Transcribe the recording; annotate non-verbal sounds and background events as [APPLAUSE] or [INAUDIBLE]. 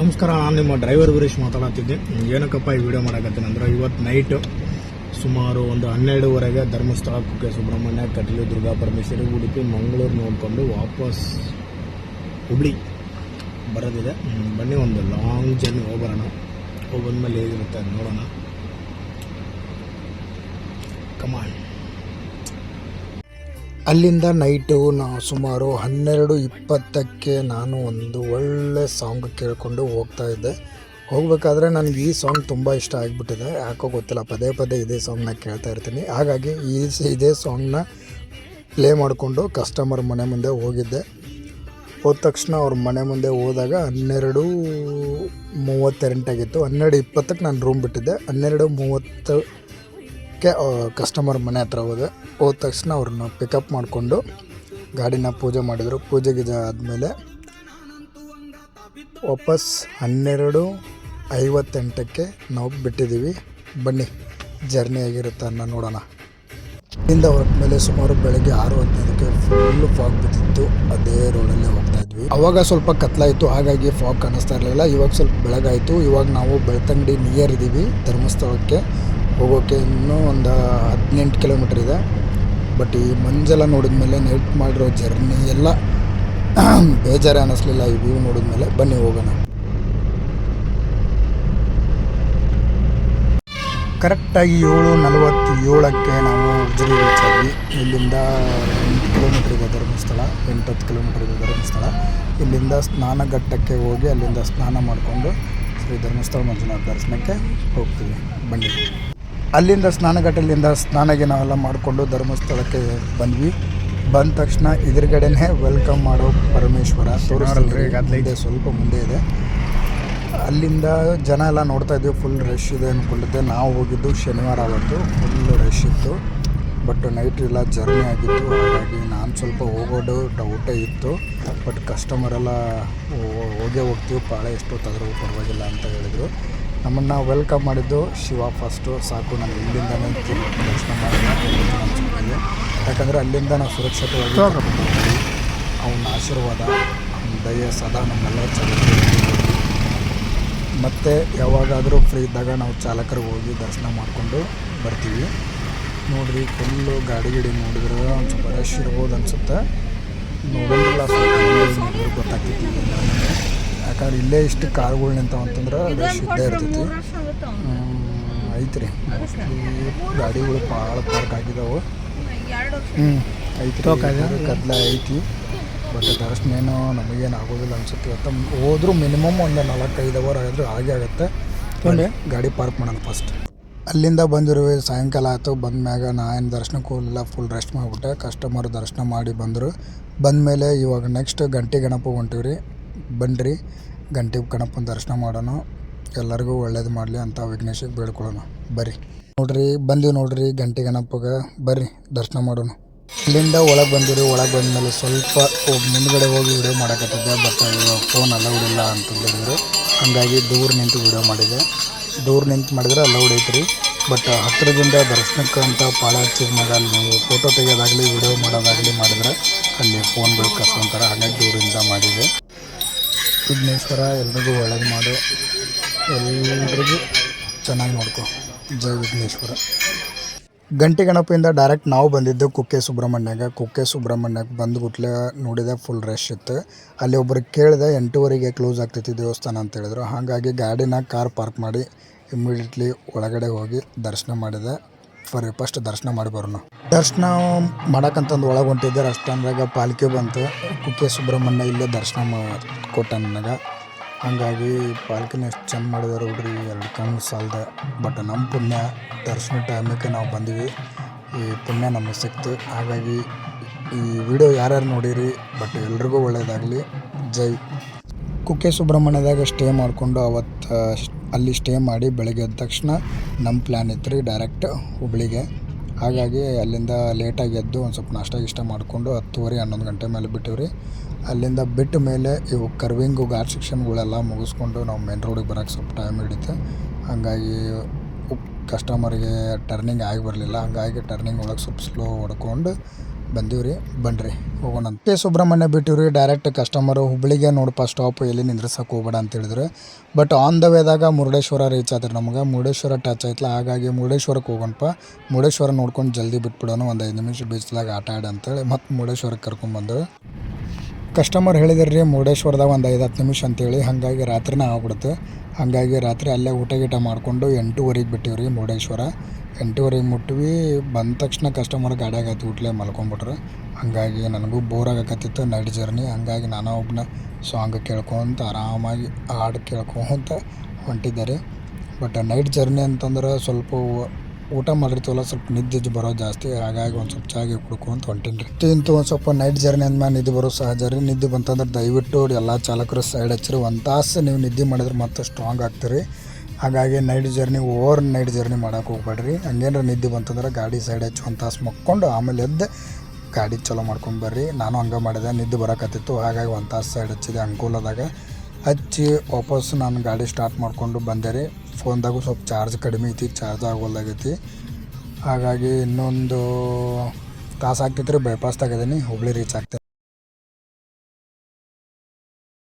ನಮಸ್ಕಾರ, ನಾನು ನಿಮ್ಮ ಡ್ರೈವರ್ ವೀರೇಶ್ ಮಾತಾಡತ್ತಿದ್ದೆ ಏನಕ್ಕಪ್ಪ ಈ ವಿಡಿಯೋ ಮಾಡಕತ್ತೀನಿ ಅಂದ್ರೆ ಇವತ್ತು ನೈಟ್ ಸುಮಾರು ಒಂದು ಹನ್ನೆರಡುವರೆಗೆ ಧರ್ಮಸ್ಥಳ ಕುಕ್ಕೆ ಸುಬ್ರಹ್ಮಣ್ಯ, ಕಟೀಲು, ದುರ್ಗಾ, ಪರಮೇಶ್ವರಿ, ಉಡುಪಿ, ಮಂಗಳೂರು ನೋಡಿಕೊಂಡು ವಾಪಸ್ ಹುಬ್ಳಿ ಬರೋದಿದೆ. ಬನ್ನಿ ಒಂದು ಲಾಂಗ್ ಜರ್ನಿ ಹೋಗ್ಬರೋಣ. ಹೋಗಿ ಬಂದ್ಮೇಲೆ ಹೇಗಿರುತ್ತೆ ನೋಡೋಣ. ಕಮಾನ್ ಅಲ್ಲಿಂದ ನೈಟು ನಾವು ಸುಮಾರು ಹನ್ನೆರಡು ಇಪ್ಪತ್ತಕ್ಕೆ ನಾನು ಒಂದು ಒಳ್ಳೆ ಸಾಂಗ್ ಕೇಳಿಕೊಂಡು ಹೋಗ್ತಾ ಇದ್ದೆ. ಹೋಗಬೇಕಾದ್ರೆ ನನಗೆ ಈ ಸಾಂಗ್ ತುಂಬ ಇಷ್ಟ ಆಗಿಬಿಟ್ಟಿದೆ. ಯಾಕೋ ಗೊತ್ತಿಲ್ಲ, ಪದೇ ಪದೇ ಇದೇ ಸಾಂಗ್ನ ಕೇಳ್ತಾ ಇರ್ತೀನಿ. ಹಾಗಾಗಿ ಈ ಇದೇ ಸಾಂಗ್ನ ಪ್ಲೇ ಮಾಡಿಕೊಂಡು ಕಸ್ಟಮರ್ ಮನೆ ಮುಂದೆ ಹೋಗಿದ್ದೆ. ಹೋದ ತಕ್ಷಣ ಅವ್ರ ಮನೆ ಮುಂದೆ ಹೋದಾಗ ಹನ್ನೆರಡು ಮೂವತ್ತೆರಂಟಾಗಿತ್ತು ಹನ್ನೆರಡು ಇಪ್ಪತ್ತಕ್ಕೆ ನಾನು ರೂಮ್ ಬಿಟ್ಟಿದ್ದೆ. ಹನ್ನೆರಡು ಮೂವತ್ತು ಕಸ್ಟಮರ್ ಮನೆ ಹತ್ರ ಹೋದೆ. ಹೋದ ತಕ್ಷಣ ಅವ್ರನ್ನ ಪಿಕಪ್ ಮಾಡಿಕೊಂಡು ಗಾಡಿನ ಪೂಜೆ ಮಾಡಿದರು. ಪೂಜೆ ಗೀಜೆ ಆದಮೇಲೆ ವಾಪಸ್ ಹನ್ನೆರಡು ಐವತ್ತೆಂಟಕ್ಕೆ ನಾವು ಬಿಟ್ಟಿದ್ದೀವಿ. ಬನ್ನಿ ಜರ್ನಿ ಆಗಿರುತ್ತೆ ಅನ್ನೋ ನೋಡೋಣ. ಇಲ್ಲಿಂದ ಹೊರಟ ಮೇಲೆ ಸುಮಾರು ಬೆಳಗ್ಗೆ ಆರು ಹದಿನೈದಕ್ಕೆ ಫುಲ್ ಫಾಗ್ ಬಿದ್ದಿತ್ತು. ಅದೇ ರೋಡಲ್ಲೇ ಹೋಗ್ತಾ ಇದ್ವಿ. ಅವಾಗ ಸ್ವಲ್ಪ ಕತ್ಲಾಯಿತು ಹಾಗಾಗಿ ಫಾಗ್ ಕಾಣಿಸ್ತಾ ಇರಲಿಲ್ಲ. ಇವಾಗ ಸ್ವಲ್ಪ ಬೆಳಗಾಯಿತು. ಇವಾಗ ನಾವು ಬೆಳ್ತಂಗಡಿ ನಿಯರ್ ಇದ್ದೀವಿ ಧರ್ಮಸ್ಥಳಕ್ಕೆ. ಹೋಗೋಕ್ಕೆ ಇನ್ನೂ ಒಂದು ಹದಿನೆಂಟು ಕಿಲೋಮೀಟ್ರ್ ಇದೆ. ಬಟ್ ಈ ಮಂಜೆಲ್ಲ ನೋಡಿದ್ಮೇಲೆ ನೈಟ್ ಮಾಡಿರೋ ಜರ್ನಿ ಎಲ್ಲ [CLEARS THROAT] ಬೇಜಾರೇ ಅನ್ನಿಸ್ಲಿಲ್ಲ ಈ ವ್ಯೂ ನೋಡಿದ್ಮೇಲೆ ಬನ್ನಿ, ಹೋಗೋಣ. ಕರೆಕ್ಟಾಗಿ ಏಳು ನಲವತ್ತೇಳಕ್ಕೆ ನಾವು ಉಜಿರಿ ರೀಚ್ ಆದ್ವಿ ಇಲ್ಲಿಂದ ಎಂಟು ಕಿಲೋಮೀಟರ್ ಇದೆ ಧರ್ಮಸ್ಥಳ. ಎಂಟು ಹತ್ತು ಕಿಲೋಮೀಟ್ರ್ ಇದೆ ಧರ್ಮಸ್ಥಳ. ಇಲ್ಲಿಂದ ಸ್ನಾನಘಟ್ಟಕ್ಕೆ ಹೋಗಿ ಅಲ್ಲಿಂದ ಸ್ನಾನ ಮಾಡಿಕೊಂಡು ಶ್ರೀ ಧರ್ಮಸ್ಥಳ ಮಂಜುನಾಥ ದರ್ಶನಕ್ಕೆ ಹೋಗ್ತೀವಿ. ಬನ್ನಿ. ಅಲ್ಲಿಂದ ಸ್ನಾನಘಟ್ಟಲಿಂದ ಸ್ನಾನಗೆ ನಾವೆಲ್ಲ ಮಾಡಿಕೊಂಡು ಧರ್ಮಸ್ಥಳಕ್ಕೆ ಬಂದ್ವಿ. ಬಂದ ತಕ್ಷಣ ಎದುರುಗಡೆನೇ ವೆಲ್ಕಮ್ ಮಾಡೋ ಪರಮೇಶ್ವರ ತೋರಿಸ್ತಾರೆ ಸ್ವಲ್ಪ ಮುಂದೆ ಇದೆ. ಅಲ್ಲಿಂದ ಜನ ಎಲ್ಲ ನೋಡ್ತಾ ಇದ್ವಿ ಫುಲ್ ರಶ್ ಇದೆ ಅಂದ್ಕೊಂಡಿದ್ದೆ ನಾವು ಹೋಗಿದ್ದು ಶನಿವಾರ ಅವತ್ತು ಫುಲ್ ರಶ್ ಇತ್ತು. ಬಟ್ ನೈಟ್ ಎಲ್ಲ ಜರ್ನಿ ಆಗಿತ್ತು. ಹಾಗಾಗಿ ನಾನು ಸ್ವಲ್ಪ ಹೋಗೋದು ಡೌಟೇ ಇತ್ತು. ಬಟ್ ಕಸ್ಟಮರೆಲ್ಲ ಹೋಗೇ ಹೋಗ್ತೀವಿ. ಪಾಳೆ ಎಷ್ಟೊತ್ತಾದರೂ ಪರವಾಗಿಲ್ಲ ಅಂತ ಹೇಳಿದರು. ನಮ್ಮನ್ನು ವೆಲ್ಕಮ್ ಮಾಡಿದ್ದು ಶಿವ ಫಸ್ಟು ಸಾಕು ನಾನು ಇಲ್ಲಿಂದ ದರ್ಶನ ಮಾಡಿದ್ದೆ ಯಾಕಂದರೆ ಅಲ್ಲಿಂದ ನಾವು ಸುರಕ್ಷಿತವಾಗಿ ಅವನ ಆಶೀರ್ವಾದ ಅವನ ದಯೆ ಸದಾ ನಮ್ಮೆಲ್ಲರ ಚೆನ್ನಾಗಿ ಮತ್ತು ಯಾವಾಗಾದರೂ ಫ್ರೀ ಇದ್ದಾಗ ನಾವು ಚಾಲಕರಿಗೆ ಹೋಗಿ ದರ್ಶನ ಮಾಡಿಕೊಂಡು ಬರ್ತೀವಿ. ನೋಡಿರಿ ಫುಲ್ಲು ಗಾಡಿ ಗಿಡಿ ನೋಡಿದ್ರೆ ಒಂದು ಸ್ವಲ್ಪ ರಶ್ ಇರ್ಬೋದು ಅನಿಸುತ್ತೆ. ನೋಡೋದಿಲ್ಲ ಸ್ವಲ್ಪ ಯಾಕಂದ್ರೆ ಇಲ್ಲೇ ಇಷ್ಟು ಕಾರ್ಗಳು ನಿಂತಾವ ಅಂತಂದ್ರೆ ರಶ್ ಇದ್ದೇ ಇರ್ತೈತಿ. ಐತ್ರಿ. ಮೋಸ್ಟ್ಲಿ ಗಾಡಿಗಳು ಭಾಳ ಪಾರ್ಕ್ ಆಗಿದಾವೆ. ಹ್ಞೂ ಐತಿ ಕದ್ಲ ಐತಿ. ಬಟ್ ದರ್ಶನ ಏನು ನಮಗೇನು ಆಗೋದಿಲ್ಲ ಅನ್ಸುತ್ತೆ. ಇವತ್ತು ಹೋದ್ರೂ ಮಿನಿಮಮ್ ಒಂದು ನಾಲ್ಕೈದು ಅವರ್ ಆದರೂ ಆಗೇ ಆಗುತ್ತೆ. ಗಾಡಿ ಪಾರ್ಕ್ ಮಾಡೋಣ ಫಸ್ಟ್ ಅಲ್ಲಿಂದ ಬಂದಿರುವೆ ಸಾಯಂಕಾಲ ಆಯಿತು. ಬಂದ್ಮ್ಯಾಗ ನಾ ಏನು ದರ್ಶನಕ್ಕೂ ಇಲ್ಲ ಫುಲ್ ರೆಸ್ಟ್ ಮಾಡಿಬಿಟ್ಟೆ. ಕಸ್ಟಮರ್ ದರ್ಶನ ಮಾಡಿ ಬಂದರು. ಬಂದಮೇಲೆ ಇವಾಗ ನೆಕ್ಸ್ಟ್ ಗಂಟೆ ಗಣಪ ಹೊಂಟಿವ್ರಿ. ಬನ್ನಿರಿ ಗಂಟೆ ಗಣಪನ ದರ್ಶನ ಮಾಡೋಣ. ಎಲ್ಲರಿಗೂ ಒಳ್ಳೇದು ಮಾಡಲಿ ಅಂತ ವಿಘ್ನೇಶಿಗೆ ಬೇಡ್ಕೊಳ್ಳೋಣ. ಬರ್ರಿ. ನೋಡ್ರಿ, ಬಂದೀವಿ ನೋಡ್ರಿ ಗಂಟೆ ಗಣಪಗೆ ಬರ್ರಿ, ದರ್ಶನ ಮಾಡೋಣ. ಇಲ್ಲಿಂದ ಒಳಗೆ ಬಂದಿರಿ, ಒಳಗೆ ಬಂದಮೇಲೆ ಸ್ವಲ್ಪ ಹೋಗ್ ಮುಂದ್ಗಡೆ ಹೋಗಿ ವಿಡಿಯೋ ಮಾಡೋಕತ್ತಿದ್ದೆ ಬಟ್ ಫೋನ್ ಅಲೌಡ್ ಇಲ್ಲ ಅಂತ ಹೇಳಿದ್ರು. ಹಾಗಾಗಿ ದೂರ ನಿಂತು ವಿಡಿಯೋ ಮಾಡಿದೆ. ದೂರ ನಿಂತು ಮಾಡಿದ್ರೆ ಅಲೌಡ್ ಐತ್ರಿ. ಬಟ್ ಹತ್ತಿರದಿಂದ ದರ್ಶನಕ್ಕೆ ಅಂತ ಪಾಳ ಹಚ್ಚಿದ ಮೇಲೆ ಅಲ್ಲಿ ನೀವು ಫೋಟೋ ತೆಗೆಯೋದಾಗಲಿ ವಿಡಿಯೋ ಮಾಡೋದಾಗಲಿ ಮಾಡಿದ್ರೆ ಅಲ್ಲಿ ಫೋನ್ಗಳು ಕಸ್ಕೊಂತಾರೆ ಮಾಡಿದೆ ವಿಘ್ನೇಶ್ವರ, ಎಲ್ರಿಗೂ ಒಳ್ಳೇದು ಮಾಡು. ಎಲ್ರಿಗೂ ಚೆನ್ನಾಗಿ ನೋಡ್ಕೊ. ಜೈ ವಿಘ್ನೇಶ್ವರ. ಗಂಟೆ ಗಣಪಿಯಿಂದ ಡೈರೆಕ್ಟ್ ನಾವು ಬಂದಿದ್ದು ಕುಕ್ಕೆ ಸುಬ್ರಹ್ಮಣ್ಯಗೆ. ಕುಕ್ಕೆ ಸುಬ್ರಹ್ಮಣ್ಯಕ್ಕೆ ಬಂದುಬಿಟ್ಲೆ ನೋಡಿದೆ ಫುಲ್ ರಶ್ ಇತ್ತು. ಅಲ್ಲಿ ಒಬ್ಬರು ಕೇಳಿದೆ, ಎಂಟೂವರೆಗೆ ಕ್ಲೋಸ್ ಆಗ್ತೈತಿ ದೇವಸ್ಥಾನ ಅಂತ ಹೇಳಿದ್ರು. ಹಾಗಾಗಿ ಗಾಡಿನ ಕಾರ್ ಪಾರ್ಕ್ ಮಾಡಿ ಇಮ್ಮಿಡಿಯೇಟ್ಲಿ ಒಳಗಡೆ ಹೋಗಿ ದರ್ಶನ ಮಾಡಿದೆ. ಫರ್ ಫಸ್ಟ್ ದರ್ಶನ ಮಾಡಿ ಬರೋಣ ದರ್ಶನ ಮಾಡಕ್ಕಂತಂದು ಒಳಗೆ ಹೊಂಟಿದ್ದೆ ಅಷ್ಟಂದ್ರಾಗ ಪಾಲಿಕೆ ಬಂತು. ಕುಕ್ಕೆ ಸುಬ್ರಹ್ಮಣ್ಯ ಇಲ್ಲೇ ದರ್ಶನ ಕೊಟ್ಟ ನನಗೆ. ಹಾಗಾಗಿ ಪಾಲ್ಕಿನ ಎಷ್ಟು ಚೆಂದ ಮಾಡಿದಾರೆ ಹುಡ್ರಿ, ಎರಡು ಕಣ್ಣು ಸಾಲದ. ಬಟ್ ನಮ್ಮ ಪುಣ್ಯ, ದರ್ಶನ ಟೈಮಿಗೆ ನಾವು ಬಂದ್ವಿ. ಈ ಪುಣ್ಯ ನಮಗೆ ಸಿಕ್ತು. ಹಾಗಾಗಿ ಈ ವಿಡಿಯೋ ಯಾರ್ಯಾರು ನೋಡಿರಿ, ಬಟ್ ಎಲ್ರಿಗೂ ಒಳ್ಳೆಯದಾಗಲಿ ಜೈ. ಕುಕ್ಕೆ ಸುಬ್ರಹ್ಮಣ್ಯದಾಗ ಸ್ಟೇ ಮಾಡಿಕೊಂಡು ಅವತ್ತು ಅಲ್ಲಿ ಸ್ಟೇ ಮಾಡಿ ಬೆಳಗ್ಗೆ ಎದ್ದ ತಕ್ಷಣ ನಮ್ಮ ಪ್ಲ್ಯಾನ್ ಇತ್ತು ರೀ ಡೈರೆಕ್ಟ್ ಹುಬ್ಳಿಗೆ. ಹಾಗಾಗಿ ಅಲ್ಲಿಂದ ಲೇಟಾಗಿ ಎದ್ದು ಒಂದು ಸ್ವಲ್ಪ ನಾಷ್ಟ ಗಿಷ್ಟ ಮಾಡಿಕೊಂಡು ಹತ್ತುವರೆ, ಹನ್ನೊಂದು ಗಂಟೆ ಮೇಲೆ ಬಿಟ್ಟಿವ್ರಿ. ಅಲ್ಲಿಂದ ಬಿಟ್ಟ ಮೇಲೆ ಇವು ಕರ್ವಿಂಗು ಗಾರ್ಡ್ ಸೆಕ್ಷನ್ಗಳೆಲ್ಲ ಮುಗಿಸ್ಕೊಂಡು ನಾವು ಮೇನ್ ರೋಡಿಗೆ ಬರೋಕ್ಕೆ ಸ್ವಲ್ಪ ಟೈಮ್ ಹಿಡಿತು. ಹಾಗಾಗಿ ಕಸ್ಟಮರ್ಗೆ ಟರ್ನಿಂಗ್ ಆಗಿ ಬರಲಿಲ್ಲ. ಹಾಗಾಗಿ ಟರ್ನಿಂಗ್ ಒಳಗೆ ಸ್ವಲ್ಪ ಸ್ಲೋ ಹೊಡ್ಕೊಂಡು ಬಂದೀವಿ ರೀ, ಬನ್ರಿ, ಹೋಗೋಣ ಕೆ ಸುಬ್ರಹ್ಮಣ್ಯ ಬಿಟ್ಟಿವ್ರಿ ಡೈರೆಕ್ಟ್ ಕಸ್ಟಮರು ಹುಬ್ಬಳ್ಳಿಗೆ ನೋಡಪ್ಪ ಸ್ಟಾಪ್ ಎಲ್ಲಿ ನಿಂದ್ರಸಕ್ಕೆ ಹೋಗ್ಬೇಡ ಅಂತ ಹೇಳಿದ್ರು. ಬಟ್ ಆನ್ ದ ವೇದಾಗ ಮುರುಡೇಶ್ವರ ರೀಚ್ ಆದ್ರೆ ನಮ್ಗೆ. ಮುರುಡೇಶ್ವರ ಟಚ್ ಆಯ್ತಲ್ಲ, ಹಾಗಾಗಿ ಮುರುಡೇಶ್ವರಕ್ಕೆ ಹೋಗೋಣಪ್ಪ. ಮುರುಡೇಶ್ವರ ನೋಡ್ಕೊಂಡು ಜಲ್ದಿ ಬಿಟ್ಬಿಡೋಣ, ಒಂದು ಐದು ನಿಮಿಷ ಬೀಚ್ದಾಗ ಆಟ ಆಡ ಅಂತೇಳಿ ಮತ್ತೆ ಮುರುಡೇಶ್ವರಕ್ಕೆ ಕರ್ಕೊಂಬಂದರು ಕಸ್ಟಮರ್ ಹೇಳಿದ್ರು ರೀ, ಮುರುಡೇಶ್ವರದಾಗ ಒಂದು ಐದು ಹತ್ತು ನಿಮಿಷ ಅಂತೇಳಿ ಹಾಗಾಗಿ ರಾತ್ರಿನೇ ಆಗ್ಬಿಡುತ್ತೆ. ಹಾಗಾಗಿ ರಾತ್ರಿ ಅಲ್ಲೇ ಊಟ ಗೀಟ ಮಾಡಿಕೊಂಡು ಎಂಟೂವರೆಗೆ ಬಿಟ್ಟಿವ್ರಿ ಮುರುಡೇಶ್ವರ. ಎಂಟೂವರೆಗೆ ಮುಟ್ಟಿವಿ ಬಂದ ತಕ್ಷಣ ಕಸ್ಟಮರ್ ಗಾಡಿಯಾಗ ಹತ್ತಿ ಊಟ್ಲೆ ಮಲ್ಕೊಂಬಿಟ್ರು ಹಾಗಾಗಿ ನನಗೂ ಬೋರ್ ಆಗಕತ್ತಿತ್ತು ನೈಟ್ ಜರ್ನಿ ಹಾಗಾಗಿ ನಾನು ಒಬ್ಬನ ಸಾಂಗ್ ಕೇಳ್ಕೊತ ಆರಾಮಾಗಿ ಹಾಡು ಕೇಳ್ಕೊತ ಹೊಂಟಿದ್ದಾರೆ ಬಟ್ ನೈಟ್ ಜರ್ನಿ ಅಂತಂದ್ರೆ ಸ್ವಲ್ಪ ಊಟ ಮಾಡಿರ್ತೀವಲ್ಲ, ಸ್ವಲ್ಪ ನಿದ್ದೆ ಬರೋ ಜಾಸ್ತಿ, ಹಾಗಾಗಿ ಒಂದು ಸ್ವಲ್ಪ ಚಾಗಿ ಕುಡ್ಕೊಂತ ಹೊಂಟೀನಿ ರೀ. ಇಂತು ಒಂದು ಸ್ವಲ್ಪ ನೈಟ್ ಜರ್ನಿ ಅಂದ್ಮೇಲೆ ನಿದ್ದೆ ಬರೋ ಸಹಜ ರೀ. ನಿದ್ದೆ ಬಂತಂದ್ರೆ ದಯವಿಟ್ಟು ಎಲ್ಲ ಚಾಲಕರು ಸೈಡ್ ಹಚ್ಚಿರಿ. ಒಂದು ತಾಸು ನೀವು ನಿದ್ದೆ ಮಾಡಿದ್ರೆ ಮತ್ತೆ ಸ್ಟ್ರಾಂಗ್ ಆಗ್ತೀರಿ. ಹಾಗಾಗಿ night journey over night journey ಮಾಡೋಕೆ ಹೋಗ್ಬೇಡ್ರಿ. ಹಂಗೇನಾರ ನಿದ್ದೆ ಬಂತಂದ್ರೆ ಗಾಡಿ ಸೈಡ್ ಹಚ್ಚಿ ಒಂದು ತಾಸು ಮಕ್ಕೊಂಡು ಆಮೇಲೆ ಎದ್ದು ಗಾಡಿ ಚಲೋ ಮಾಡ್ಕೊಂಡು ಬರ್ರಿ. ನಾನು ಹಂಗೆ ಮಾಡಿದೆ, ನಿದ್ದೆ ಬರೋಕತ್ತಿತ್ತು. ಹಾಗಾಗಿ ಒಂದು ತಾಸು ಸೈಡ್ ಹಚ್ಚಿದೆ ಅನುಕೂಲದಾಗ ಹಚ್ಚಿ ವಾಪಸ್ ನಾನು ಗಾಡಿ ಸ್ಟಾರ್ಟ್ ಮಾಡಿಕೊಂಡು ಬಂದೆ ರೀ. ಫೋನ್ದಾಗೂ ಸ್ವಲ್ಪ ಚಾರ್ಜ್ ಕಡಿಮೆ ಐತಿ ಚಾರ್ಜ್ ಆಗೋಲ್ದಾಗೈತಿ ಹಾಗಾಗಿ ಇನ್ನೊಂದು ತಾಸು ಆಗ್ತಿತ್ತು ರೀ ಬೈಪಾಸ್ದಾಗ ಇದೀನಿ ಹುಬ್ಳಿ ರೀಚ್ ಆಗ್ತೇನೆ